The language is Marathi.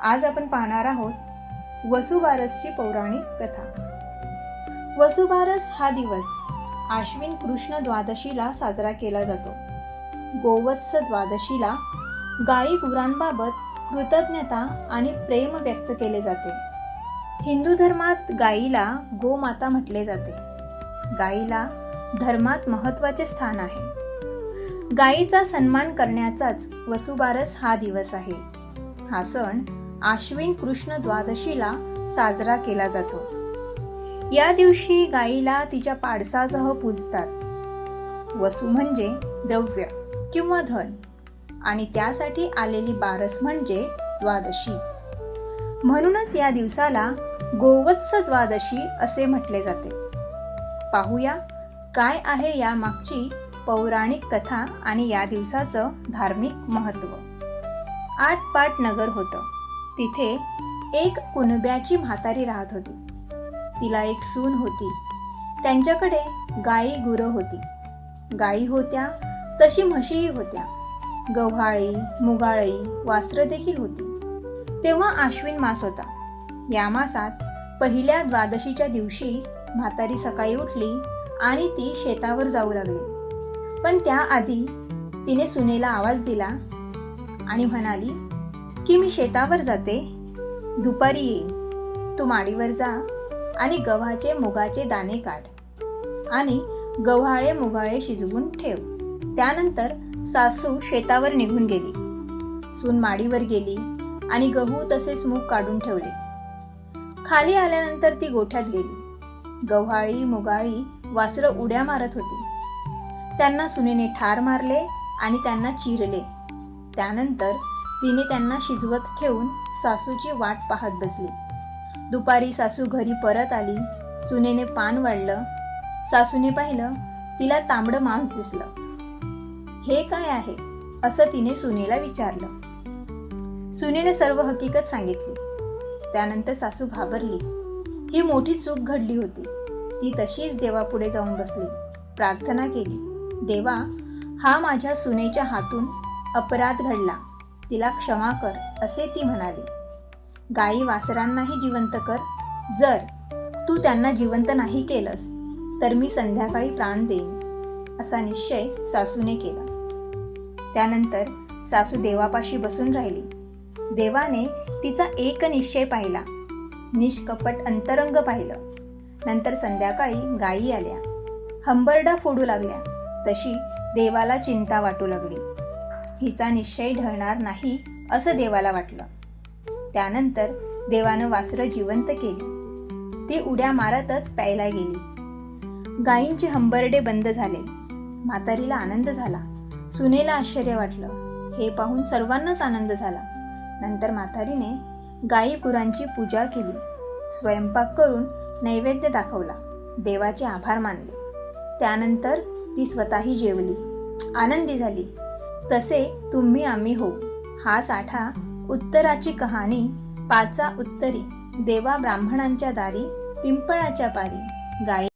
आज आपण पाहणार आहोत वसुबारसची पौराणिक कथा. वसुबारस हा दिवस आश्विन कृष्ण द्वादशीला साजरा केला जातो. गोवत्स द्वादशीला गायी गुरांबाबत कृतज्ञता आणि प्रेम व्यक्त केले जाते. हिंदू धर्मात गायीला गोमाता म्हटले जाते. गायीला धर्मात महत्त्वाचे स्थान आहे. गायीचा सन्मान करण्याचाच वसुबारस हा दिवस आहे. हा सण आश्विन कृष्ण द्वादशीला साजरा केला जातो. या दिवशी गायीला तिच्या पाडसासह पूजतात. वसू म्हणजे द्रव्य किंवा धन. आणि त्यासाठी आलेली बारस म्हणजे द्वादशी. म्हणूनच या दिवसाला गोवत्स द्वादशी असे म्हटले जाते. पाहूया काय आहे या मागची पौराणिक कथा आणि या दिवसाचं धार्मिक महत्त्व. आटपाट नगर होतं. तिथे एक कुणब्याची म्हातारी राहत होती. तिला एक सून होती. त्यांच्याकडे गायी गुरं होती. गाई होत्या तशी म्हशीही होत्या. गव्हाळी मुगाळी वासरं देखील होती. तेव्हा आश्विन मास होता. या मासात पहिल्या द्वादशीच्या दिवशी म्हातारी सकाळी उठली आणि ती शेतावर जाऊ लागली. पण त्याआधी तिने सुनेला आवाज दिला आणि म्हणाली की मी शेतावर जाते. दुपारी येईन तू माडीवर जा आणि गव्हाचे मुगाचे दाणे काढ. आणि गव्हाळे मुगाळे शिजवून ठेव. त्यानंतर सासू शेतावर निघून गेली. सून माडीवर गेली आणि गहू तसेच मूग काढून ठेवले. खाली आल्यानंतर ती गोठ्यात गेली. गव्हाळी मुगाळी वासरं उड्या मारत होती. त्यांना सुनेने ठार मारले आणि त्यांना चिरले. त्यानंतर तिने त्यांना शिजवत ठेवून सासूची वाट पाहत बसली. दुपारी सासू घरी परत आली. सुनेने पान वाढलं सासूने पाहिलं तिला तांबडं मांस दिसलं. हे काय आहे? असं तिने सुनेला विचारलं. सुनेने सर्व हकीकत सांगितली. त्यानंतर सासू घाबरली. ही मोठी चूक घडली होती. ती तशीच देवापुढे जाऊन बसली. प्रार्थना केली. देवा हा माझ्या सुनेच्या हातून अपराध घडला. तिला क्षमा कर असे ती म्हणाली. गायी वासरांनाही जिवंत कर. जर तू त्यांना जिवंत नाही केलंस तर मी संध्याकाळी प्राण देईन असा निश्चय सासूने केला. त्यानंतर सासू देवापाशी बसून राहिली. देवाने तिचा एक निश्चय पाहिला. निष्कपट अंतरंग पाहिलं. नंतर संध्याकाळी गायी आल्या. हंबरडा फोडू लागल्या. तशी देवाला चिंता वाटू लागली. हिचा निश्चय ढळणार नाही असं देवाला वाटलं. त्यानंतर देवानं वासरं जिवंत केली. ती उड्या मारतच प्यायला गेली. गायींचे हंबरडे बंद झाले. म्हातारीला आनंद झाला. सुनेला आश्चर्य वाटलं. हे पाहून सर्वांनाच आनंद झाला. नंतर म्हातारीने गायी गुरांची पूजा केली. स्वयंपाक करून नैवेद्य दाखवला. देवाचे आभार मानले. त्यानंतर ती स्वतःही जेवली. आनंदी झाली. तसे तुम्ही आम्ही हो हा साठा उत्तराची कहाणी पाचा उत्तरी देवा ब्राह्मणांच्या दारी पिंपळाच्या पारी. गायी